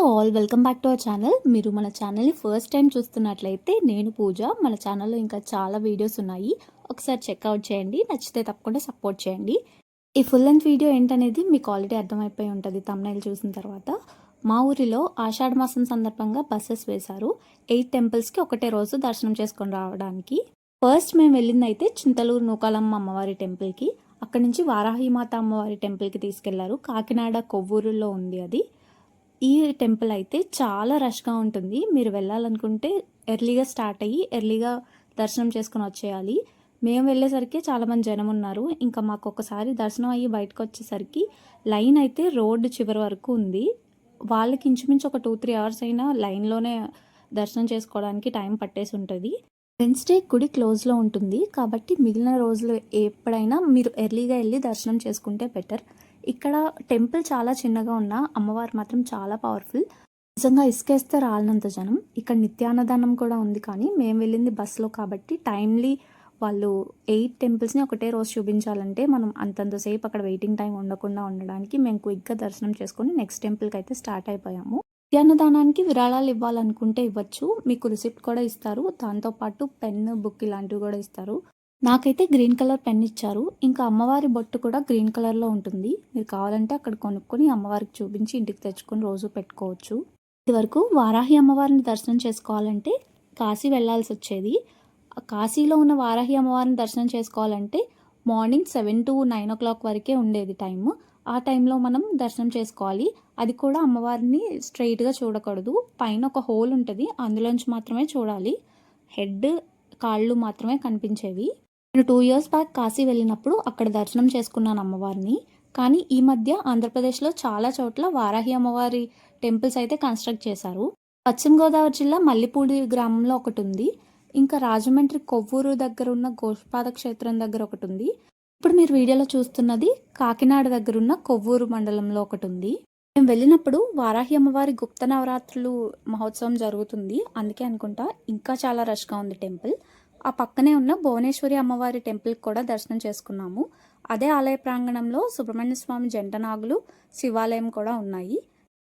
Hello all welcome back to our channel. మీరు మన ఛానల్ని ఫస్ట్ టైం చూస్తున్నట్లయితే నేను పూజ. మన ఛానల్లో ఇంకా చాలా వీడియోస్ ఉన్నాయి. ఒకసారి చెక్అవుట్ చేయండి. నచ్చితే తప్పకుండా సపోర్ట్ చేయండి. ఈ ఫుల్ లెంత్ వీడియో ఏంటనేది మీకు ఆల్రెడీ అర్థమైపోయి ఉంటుంది తమ్నైల్ చూసిన తర్వాత. మా ఊరిలో ఆషాఢ మాసం సందర్భంగా బస్సెస్ వేశారు. ఎయిట్ టెంపుల్స్కి ఒకటే రోజు దర్శనం చేసుకొని రావడానికి. ఫస్ట్ మేము వెళ్ళింది అయితే చింతలూరు నూకాలమ్మ అమ్మవారి టెంపుల్కి అక్కడి నుంచి వారాహిమాత అమ్మవారి టెంపుల్కి తీసుకెళ్ళారు. కాకినాడ కొవ్వూరులో ఉంది అది. ఈ టెంపుల్ అయితే చాలా రష్గా ఉంటుంది. మీరు వెళ్ళాలనుకుంటే ఎర్లీగా స్టార్ట్ అయ్యి ఎర్లీగా దర్శనం చేసుకుని వచ్చేయాలి. మేము వెళ్ళేసరికి చాలామంది జనం ఉన్నారు. ఇంకా మాకు ఒకసారి దర్శనం అయ్యి బయటకు వచ్చేసరికి లైన్ అయితే రోడ్డు చివరి వరకు ఉంది. వాళ్ళకి ఇంచుమించు ఒక టూ త్రీ అవర్స్ అయినా లైన్లోనే దర్శనం చేసుకోవడానికి టైం పట్టేసి ఉంటుంది. వెన్స్డే గుడి క్లోజ్లో ఉంటుంది. కాబట్టి మిగిలిన రోజులు ఎప్పుడైనా మీరు ఎర్లీగా వెళ్ళి దర్శనం చేసుకుంటే బెటర్. ఇక్కడ టెంపుల్ చాలా చిన్నగా ఉన్న అమ్మవారు మాత్రం చాలా పవర్ఫుల్. నిజంగా ఇసుకేస్తే రాలినంత జనం. ఇక్కడ నిత్యాన్నదానం కూడా ఉంది కానీ మేము వెళ్ళింది బస్సులో కాబట్టి టైమ్లీ వాళ్ళు ఎయిట్ టెంపుల్స్ని ఒకటే రోజు చూపించాలంటే మనం అంతంతసేపు అక్కడ వెయిటింగ్ టైం ఉండకుండా ఉండడానికి మేము క్విక్గా దర్శనం చేసుకొని నెక్స్ట్ టెంపుల్కి అయితే స్టార్ట్ అయిపోయాము. నిత్యాన్నదానానికి విరాళాలు ఇవ్వాలనుకుంటే ఇవ్వచ్చు. మీకు రిసిప్ట్ కూడా ఇస్తారు. దాంతోపాటు పెన్ బుక్ ఇలాంటివి కూడా ఇస్తారు. నాకైతే గ్రీన్ కలర్ పెన్ ఇచ్చారు. ఇంకా అమ్మవారి బొట్టు కూడా గ్రీన్ కలర్లో ఉంటుంది. మీరు కావాలంటే అక్కడ కొనుక్కొని అమ్మవారికి చూపించి ఇంటికి తెచ్చుకొని రోజు పెట్టుకోవచ్చు. ఇదివరకు వారాహి అమ్మవారిని దర్శనం చేసుకోవాలంటే కాశీ వెళ్ళాల్సి వచ్చేది. కాశీలో ఉన్న వారాహి అమ్మవారిని దర్శనం చేసుకోవాలంటే morning seven to nine o'clock వరకే ఉండేది టైం ఆ టైంలో మనం దర్శనం చేసుకోవాలి. అది కూడా అమ్మవారిని స్ట్రైట్గా చూడకూడదు. పైన ఒక హోల్ ఉంటుంది. అందులోంచి మాత్రమే చూడాలి. హెడ్ కాళ్ళు మాత్రమే కనిపించేవి. నేను టూ ఇయర్స్ బ్యాక్ కాశీ వెళ్ళినప్పుడు అక్కడ దర్శనం చేసుకున్నాను అమ్మవారిని. కానీ ఈ మధ్య ఆంధ్రప్రదేశ్లో చాలా చోట్ల వారాహి అమ్మవారి టెంపుల్స్ అయితే కన్స్ట్రక్ట్ చేశారు. పశ్చిమ గోదావరి జిల్లా మల్లిపూడి గ్రామంలో ఒకటి ఉంది ఇంకా రాజమండ్రి కొవ్వూరు దగ్గర ఉన్న గోష్పాద క్షేత్రం దగ్గర ఒకటి ఉంది ఇప్పుడు మీరు వీడియోలో చూస్తున్నది కాకినాడ దగ్గర ఉన్న కొవ్వూరు మండలంలో ఒకటి ఉంది మేము వెళ్ళినప్పుడు వారాహి అమ్మవారి గుప్త నవరాత్రులు మహోత్సవం జరుగుతుంది. అందుకే అనుకుంటా ఇంకా చాలా రష్గా ఉంది టెంపుల్. ఆ పక్కనే ఉన్న భువనేశ్వరి అమ్మవారి టెంపుల్కి కూడా దర్శనం చేసుకున్నాము. అదే ఆలయ ప్రాంగణంలో సుబ్రహ్మణ్య స్వామి జంటనాగులు శివాలయం కూడా ఉన్నాయి.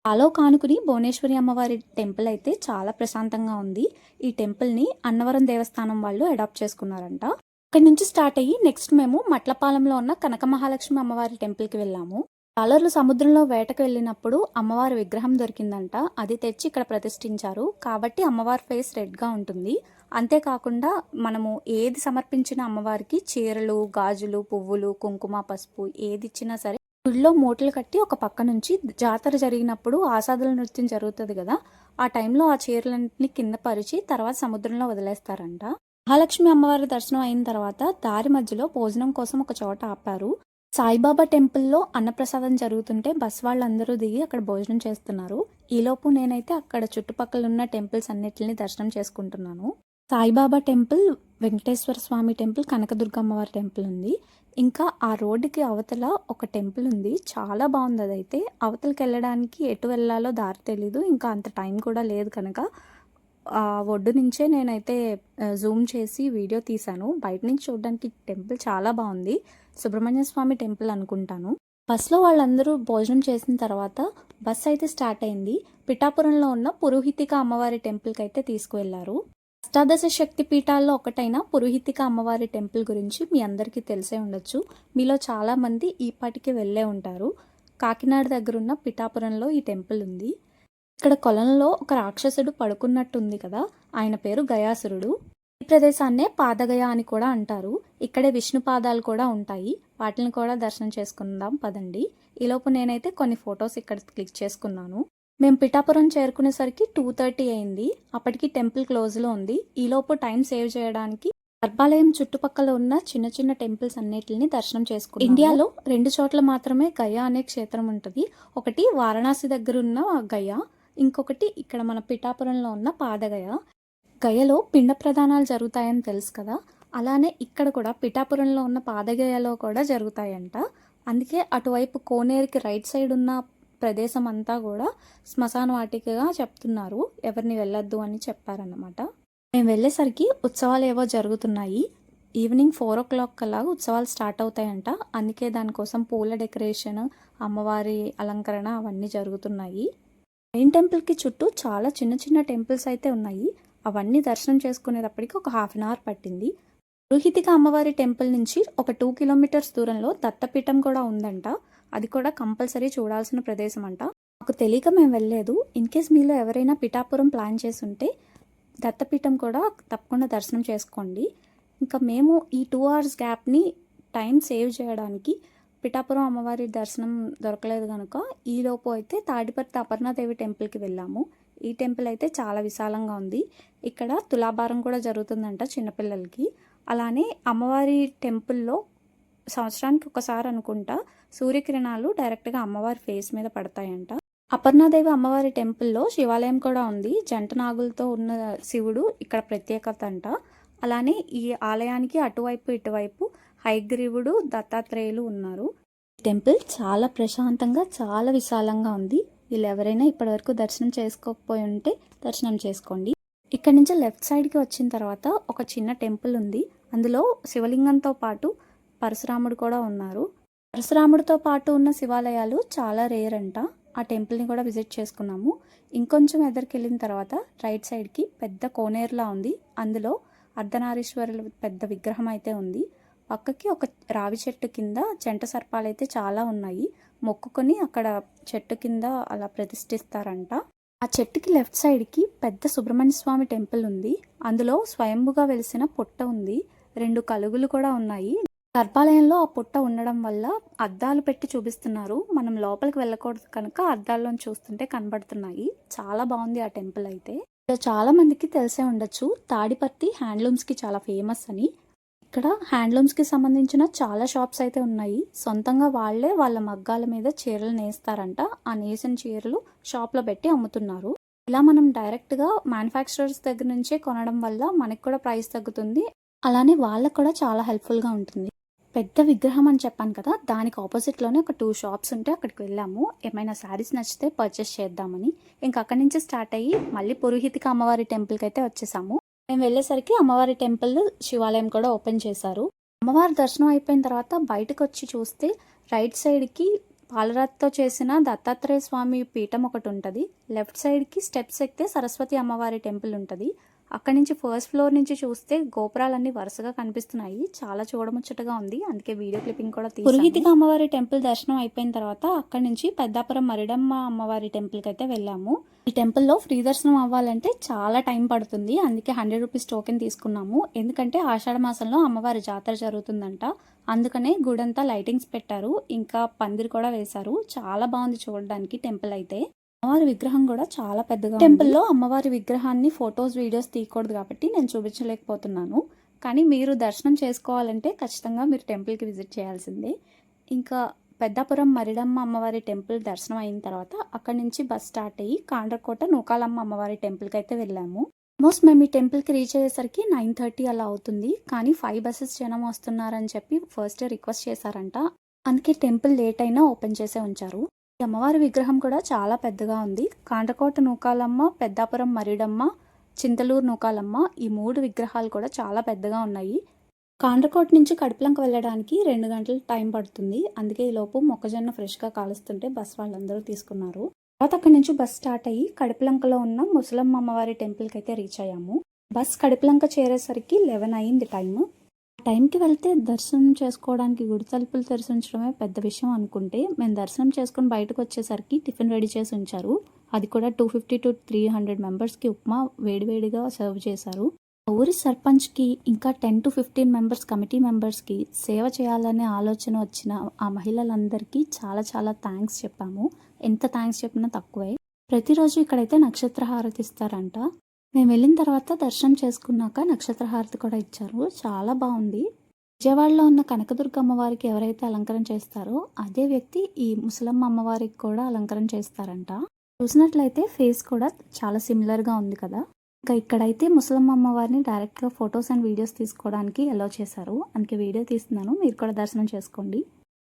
ఆలో కానుకుని భువనేశ్వరి అమ్మవారి టెంపుల్ అయితే చాలా ప్రశాంతంగా ఉంది. ఈ టెంపుల్ని అన్నవరం దేవస్థానం వాళ్ళు అడాప్ట్ చేసుకున్నారంట. అక్కడి నుంచి స్టార్ట్ అయ్యి నెక్స్ట్ మేము మట్లపాలెంలో ఉన్న కనక మహాలక్ష్మి అమ్మవారి టెంపుల్కి వెళ్ళాము. డాలర్లు సముద్రంలో వేటకు వెళ్ళినప్పుడు అమ్మవారి విగ్రహం దొరికిందంట. అది తెచ్చి ఇక్కడ ప్రతిష్ఠించారు. కాబట్టి అమ్మవారి ఫేస్ రెడ్గా ఉంటుంది. అంతేకాకుండా మనము ఏది సమర్పించిన అమ్మవారికి చీరలు గాజులు పువ్వులు కుంకుమ పసుపు ఏది ఇచ్చినా సరే గుళ్ళో మూటలు కట్టి ఒక పక్క నుంచి జాతర జరిగినప్పుడు ఆసాదుల నృత్యం జరుగుతుంది కదా ఆ టైంలో ఆ చీరలన్నింటినీ కింద పరిచి తర్వాత సముద్రంలో వదిలేస్తారంట. మహాలక్ష్మి అమ్మవారి దర్శనం అయిన తర్వాత దారి మధ్యలో భోజనం కోసం ఒక చోట ఆపారు. సాయిబాబా టెంపుల్లో అన్నప్రసాదం జరుగుతుంటే బస్ వాళ్ళందరూ దిగి అక్కడ భోజనం చేస్తున్నారు. ఈలోపు నేనైతే అక్కడ చుట్టుపక్కల ఉన్న టెంపుల్స్ అన్నిటిని దర్శనం చేసుకుంటున్నాను. సాయిబాబా టెంపుల్ వెంకటేశ్వర స్వామి టెంపుల్ కనకదుర్గమ్మవారి టెంపుల్ ఉంది. ఇంకా ఆ రోడ్డుకి అవతల ఒక టెంపుల్ ఉంది. చాలా బాగుంది అదైతే. అవతలకి వెళ్ళడానికి ఎటు వెళ్ళాలో దారి తెలీదు. ఇంకా అంత టైం కూడా లేదు కనుక. ఆ ఒడ్డు నుంచే నేనైతే జూమ్ చేసి వీడియో తీశాను. బయట నుంచి చూడడానికి టెంపుల్ చాలా బాగుంది. సుబ్రహ్మణ్య స్వామి టెంపుల్ అనుకుంటాను. బస్సులో వాళ్ళందరూ భోజనం చేసిన తర్వాత బస్ అయితే స్టార్ట్ అయింది. పిఠాపురంలో ఉన్న పురోహితిక అమ్మవారి టెంపుల్కి అయితే తీసుకువెళ్ళారు అష్టాదశ శక్తి పీఠాల్లో ఒకటైన పురోహితిక అమ్మవారి టెంపుల్ గురించి మీ అందరికీ తెలిసే ఉండొచ్చు. మీలో చాలామంది ఈపాటికి వెళ్ళే ఉంటారు. కాకినాడ దగ్గరున్న పిఠాపురంలో ఈ టెంపుల్ ఉంది. ఇక్కడ కొలంలో ఒక రాక్షసుడు పడుకున్నట్టుంది కదా ఆయన పేరు గయాసురుడు. ఈ ప్రదేశాన్నే పాదగయ అని కూడా అంటారు. ఇక్కడే విష్ణు పాదాలు కూడా ఉంటాయి. వాటిని కూడా దర్శనం చేసుకుందాం పదండి. ఈలోపు నేనైతే కొన్ని ఫొటోస్ ఇక్కడ క్లిక్ చేసుకున్నాను. మేము పిఠాపురం చేరుకునేసరికి టూ థర్టీ అయింది. అప్పటికి టెంపుల్ క్లోజ్లో ఉంది. ఈలోపు టైం సేవ్ చేయడానికి గర్భాలయం చుట్టుపక్కల ఉన్న చిన్న చిన్న టెంపుల్స్ అన్నిటిని దర్శనం చేసుకున్నాం ఇండియాలో రెండు చోట్ల మాత్రమే గయా అనే క్షేత్రం ఉంటుంది. ఒకటి వారణాసి దగ్గర ఉన్న గయా ఇంకొకటి ఇక్కడ మన పిఠాపురంలో ఉన్న పాదగయ. గయలో పిండ ప్రదానాలు జరుగుతాయని తెలుసు కదా? అలానే ఇక్కడ కూడా పిఠాపురంలో ఉన్న పాదగయలో కూడా జరుగుతాయంట. అందుకే అటువైపు కోనేరుకి రైట్ సైడ్ ఉన్న ప్రదేశం అంతా కూడా శ్మశాన వాటికగా చెప్తున్నారు. ఎవరిని వెళ్ళొద్దు అని చెప్పారన్నమాట. మేము వెళ్ళేసరికి ఉత్సవాలు ఏవో జరుగుతున్నాయి. ఈవినింగ్ ఫోర్ ఓ క్లాక్ కల్లా ఉత్సవాలు స్టార్ట్ అవుతాయంట. అందుకే దానికోసం పూల డెకరేషన్ అమ్మవారి అలంకరణ అవన్నీ జరుగుతున్నాయి. మెయిన్ టెంపుల్కి చుట్టూ చాలా చిన్న చిన్న టెంపుల్స్ అయితే ఉన్నాయి. అవన్నీ దర్శనం చేసుకునేటప్పటికి ఒక హాఫ్ అన్ అవర్ పట్టింది. పురోహితిక అమ్మవారి టెంపుల్ నుంచి ఒక టూ కిలోమీటర్స్ దూరంలో దత్తపీఠం కూడా ఉందంట. అది కూడా కంపల్సరీ చూడాల్సిన ప్రదేశం అంట మాకు తెలియక మేము వెళ్ళలేదు. ఇన్ కేస్ మీలో ఎవరైనా పిఠాపురం ప్లాన్ చేసి ఉంటే దత్తపీఠం కూడా తప్పకుండా దర్శనం చేసుకోండి. ఇంకా మేము ఈ టూ అవర్స్ గ్యాప్ని టైం సేవ్ చేయడానికి పిఠాపురం అమ్మవారి దర్శనం దొరకలేదు కనుక ఈలోపు అయితే తాడిపర్తి అపర్ణాదేవి టెంపుల్కి వెళ్ళాము. ఈ టెంపుల్ అయితే చాలా విశాలంగా ఉంది. ఇక్కడ తులాభారం కూడా జరుగుతుందంట చిన్నపిల్లలకి. అలానే అమ్మవారి టెంపుల్లో సంవత్సరానికి ఒకసారి అనుకుంటా సూర్యకిరణాలు డైరెక్ట్గా అమ్మవారి ఫేస్ మీద పడతాయంట. అపర్ణాదేవి అమ్మవారి టెంపుల్లో శివాలయం కూడా ఉంది. జంట నాగులతో ఉన్న శివుడు ఇక్కడ ప్రత్యేకత అంట. అలానే ఈ ఆలయానికి అటువైపు ఇటువైపు హైగ్రీవుడు దత్తాత్రేయులు ఉన్నారు. టెంపుల్ చాలా ప్రశాంతంగా చాలా విశాలంగా ఉంది. వీళ్ళు ఎవరైనా ఇప్పటివరకు దర్శనం చేసుకోకపోయి ఉంటే దర్శనం చేసుకోండి. ఇక్కడ నుంచి లెఫ్ట్ సైడ్కి వచ్చిన తర్వాత ఒక చిన్న టెంపుల్ ఉంది. అందులో శివలింగంతో పాటు పరశురాముడు కూడా ఉన్నారు. పరశురాముడితో పాటు ఉన్న శివాలయాలు చాలా రేర్ అంట. ఆ టెంపుల్ని కూడా విజిట్ చేసుకున్నాము. ఇంకొంచెం ఎదరికి వెళ్ళిన తర్వాత రైట్ సైడ్కి పెద్ద కోనేరులా ఉంది. అందులో అర్ధనారీశ్వరుల పెద్ద విగ్రహం అయితే ఉంది. పక్కకి ఒక రావి చెట్టు కింద జంట సర్పాలు అయితే చాలా ఉన్నాయి. మొక్కుకొని అక్కడ చెట్టు కింద అలా ప్రతిష్ఠిస్తారంట. ఆ చెట్టుకి లెఫ్ట్ సైడ్కి పెద్ద సుబ్రహ్మణ్య స్వామి టెంపుల్ ఉంది. అందులో స్వయంభుగా వెలిసిన పుట్ట ఉంది. రెండు కలుగులు కూడా ఉన్నాయి. గర్భాలయంలో ఆ పుట్ట ఉండడం వల్ల అద్దాలు పెట్టి చూపిస్తున్నారు. మనం లోపలికి వెళ్ళకూడదు కనుక అద్దాల్లో చూస్తుంటే కనబడుతున్నాయి. చాలా బాగుంది ఆ టెంపుల్ అయితే. చాలా మందికి తెలిసే ఉండొచ్చు. తాడిపత్తి హ్యాండ్లూమ్స్కి చాలా ఫేమస్ అని. ఇక్కడ హ్యాండ్లూమ్స్కి సంబంధించిన చాలా షాప్స్ అయితే ఉన్నాయి. సొంతంగా వాళ్ళే వాళ్ళ మగ్గాల మీద చీరలు నేస్తారంట. ఆ నేసిన చీరలు షాప్లో పెట్టి అమ్ముతున్నారు. ఇలా మనం డైరెక్ట్గా మ్యానుఫ్యాక్చరర్స్ దగ్గర నుంచే కొనడం వల్ల మనకి కూడా ప్రైస్ తగ్గుతుంది. అలానే వాళ్ళకు కూడా చాలా హెల్ప్ఫుల్గా ఉంటుంది. పెద్ద విగ్రహం అని చెప్పాను కదా దానికి ఆపోజిట్లోనే ఒక టూ షాప్స్ ఉంటే అక్కడికి వెళ్ళాము. ఏమైనా శారీస్ నచ్చితే పర్చేస్ చేద్దామని. ఇంకా అక్కడి నుంచి స్టార్ట్ అయ్యి మళ్ళీ పురోహితిక అమ్మవారి టెంపుల్కి అయితే వచ్చేసాము. మేము వెళ్ళేసరికి అమ్మవారి టెంపుల్ శివాలయం కూడా ఓపెన్ చేశారు. అమ్మవారి దర్శనం అయిపోయిన తర్వాత బయటకు వచ్చి చూస్తే రైట్ సైడ్కి పాలరాతితో చేసిన దత్తాత్రేయ స్వామి పీఠం ఒకటి ఉంటుంది. లెఫ్ట్ సైడ్కి స్టెప్స్ ఎక్కితే సరస్వతి అమ్మవారి టెంపుల్ ఉంటుంది. అక్కడి నుంచి ఫస్ట్ ఫ్లోర్ నుంచి చూస్తే గోపురాలన్నీ వరుసగా కనిపిస్తున్నాయి. చాలా చూడముచ్చటగా ఉంది. అందుకే వీడియో క్లిప్పింగ్ కూడా పురోహితిక అమ్మవారి టెంపుల్ దర్శనం అయిపోయిన తర్వాత అక్కడి నుంచి పెద్దాపురం మరిడమ్మ అమ్మవారి టెంపుల్కి అయితే వెళ్ళాము. ఈ టెంపుల్లో ఫ్రీ దర్శనం అవ్వాలంటే చాలా టైం పడుతుంది. అందుకే హండ్రెడ్ రూపీస్ టోకెన్ తీసుకున్నాము. ఎందుకంటే ఆషాఢ మాసంలో అమ్మవారి జాతర జరుగుతుందంట. అందుకనే గుడంతా లైటింగ్స్ పెట్టారు. ఇంకా పందిరి కూడా వేశారు. చాలా బాగుంది చూడడానికి టెంపుల్ అయితే. అమ్మవారి విగ్రహం కూడా చాలా పెద్దగా టెంపుల్లో అమ్మవారి విగ్రహాన్ని ఫొటోస్ వీడియోస్ తీయకూడదు కాబట్టి నేను చూపించలేకపోతున్నాను. కానీ మీరు దర్శనం చేసుకోవాలంటే ఖచ్చితంగా మీరు టెంపుల్కి విజిట్ చేయాల్సిందే. ఇంకా పెద్దాపురం మరిడమ్మ అమ్మవారి టెంపుల్ దర్శనం అయిన తర్వాత అక్కడి నుంచి బస్ స్టార్ట్ అయ్యి కాండ్రకోట నూకాలమ్మ అమ్మవారి టెంపుల్కి అయితే వెళ్ళాము. ఆల్మోస్ట్ మేము ఈ టెంపుల్కి రీచ్ అయ్యేసరికి నైన్ థర్టీ అలా అవుతుంది. కానీ ఫైవ్ బస్సెస్ జనం వస్తున్నారని చెప్పి ఫస్ట్ రిక్వెస్ట్ చేశారంట. అందుకే టెంపుల్ లేట్ అయినా ఓపెన్ చేసే ఉంచారు. అమ్మవారి విగ్రహం కూడా చాలా పెద్దగా ఉంది. కాండ్రకోట నూకాలమ్మ పెద్దాపురం మరిడమ్మ చింతలూరు నూకాలమ్మ ఈ మూడు విగ్రహాలు కూడా చాలా పెద్దగా ఉన్నాయి. కాండ్రకోట నుంచి కడుపులంక వెళ్ళడానికి రెండు గంటలు టైం పడుతుంది. అందుకే ఈ లోపు మొక్కజొన్న ఫ్రెష్గా కాలుస్తుంటే బస్ వాళ్ళందరూ తీసుకున్నారు. తర్వాత అక్కడి నుంచి బస్ స్టార్ట్ అయ్యి కడుపులంకలో ఉన్న ముసలమ్మ అమ్మవారి టెంపుల్కి అయితే రీచ్ అయ్యాము. బస్ కడుపులంక చేరేసరికి లెవెన్ అయింది టైము. టైంకి వెళ్తే దర్శనం చేసుకోవడానికి గుడి తలుపులు తెరిచి ఉంచడమే పెద్ద విషయం అనుకుంటే మేము దర్శనం చేసుకుని బయటకు వచ్చేసరికి టిఫిన్ రెడీ చేసి ఉంచారు. అది కూడా two fifty to three hundred మెంబర్స్కి ఉప్మా వేడివేడిగా సర్వ్ చేశారు. ఊరి సర్పంచ్కి ఇంకా ten to fifteen members committee మెంబర్స్కి సేవ చేయాలనే ఆలోచన వచ్చిన ఆ మహిళలందరికీ చాలా చాలా థ్యాంక్స్ చెప్పాము. ఎంత థ్యాంక్స్ చెప్పినా తక్కువే. ప్రతిరోజు ఇక్కడైతే నక్షత్ర హారతి ఇస్తారంట. మేము వెళ్ళిన తర్వాత దర్శనం చేసుకున్నాక నక్షత్ర హారతి కూడా ఇచ్చారు. చాలా బాగుంది. విజయవాడలో ఉన్న కనకదుర్గ అమ్మవారికి ఎవరైతే అలంకరణ చేస్తారో అదే వ్యక్తి ఈ ముసలమ్మ అమ్మవారికి కూడా అలంకరణ చేస్తారంట. చూసినట్లయితే ఫేస్ కూడా చాలా సిమిలర్గా ఉంది కదా. ఇంకా ఇక్కడైతే ముసలమ్మ అమ్మవారిని డైరెక్ట్గా ఫొటోస్ అండ్ వీడియోస్ తీసుకోవడానికి అలో చేశారు. అందుకే వీడియో తీస్తున్నాను. మీరు కూడా దర్శనం చేసుకోండి.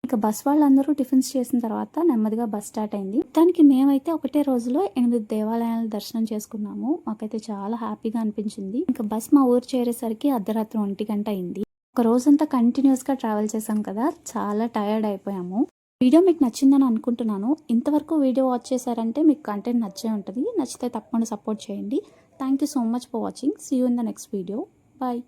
ఇక బస్ వాళ్ళందరూ టిఫిన్స్ చేసిన తర్వాత నెమ్మదిగా బస్ స్టార్ట్ అయింది. దానికి మేమైతే ఒకటే రోజులో ఎనిమిది దేవాలయాల దర్శనం చేసుకున్నాము. మాకైతే చాలా హ్యాపీగా అనిపించింది. ఇంకా బస్ మా ఊరు చేరేసరికి అర్ధరాత్రి ఒంటి గంట అయింది. ఒక రోజంతా కంటిన్యూస్గా ట్రావెల్ చేసాం కదా చాలా టయర్డ్ అయిపోయాము. వీడియో మీకు నచ్చిందని అనుకుంటున్నాను. ఇంతవరకు వీడియో వాచ్ చేశారంటే మీకు కంటెంట్ నచ్చే ఉంటుంది. నచ్చితే తప్పకుండా సపోర్ట్ చేయండి. Thank you so much for watching. See you in the next video bye